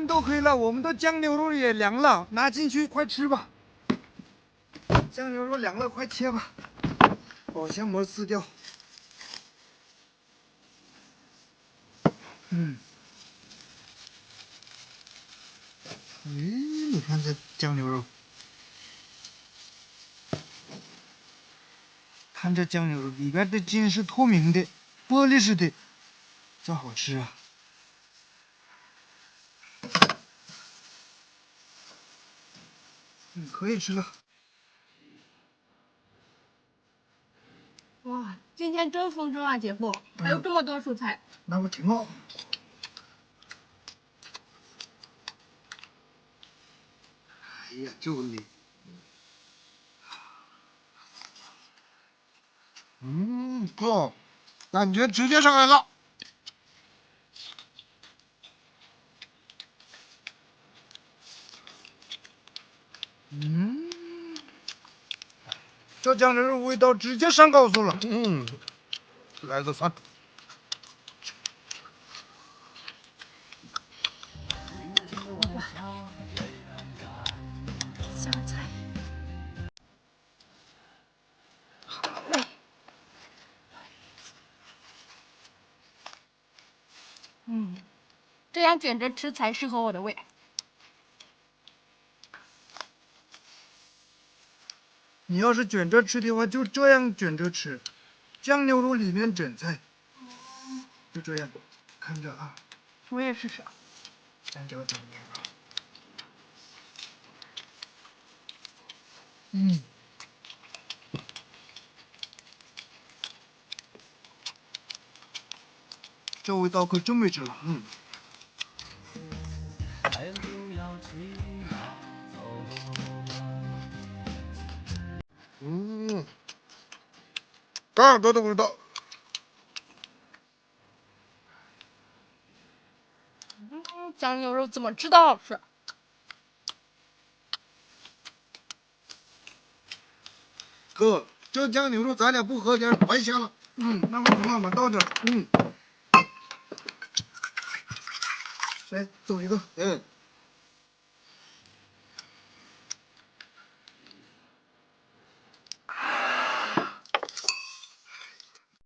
天都黑了，我们的酱牛肉也凉了，拿进去，快吃吧。酱牛肉凉了，快切吧，保鲜膜撕掉。嗯。哎，你看这酱牛肉，看这酱牛肉里边的筋是透明的，玻璃似的，这好吃啊！嗯，可以吃了。哇，今天真丰盛啊，姐夫，还有这么多蔬菜。那不挺好？哎呀，就你，嗯，哥，感觉直接上来了。嗯，这酱牛肉味道直接上高速了。嗯，来个蒜。香菜。嗯，这样卷着吃才适合我的胃。你要是卷着吃的话，就这样卷着吃，酱牛肉里面整菜，就这样，看着啊。我也试试。嗯。这味道可真没吃了，嗯。嗯，大哥的味道。嗯，酱牛肉怎么知道好吃？哥，这酱牛肉咱俩不喝点白瞎了。嗯，那我慢慢倒点。嗯。来，走一个。嗯。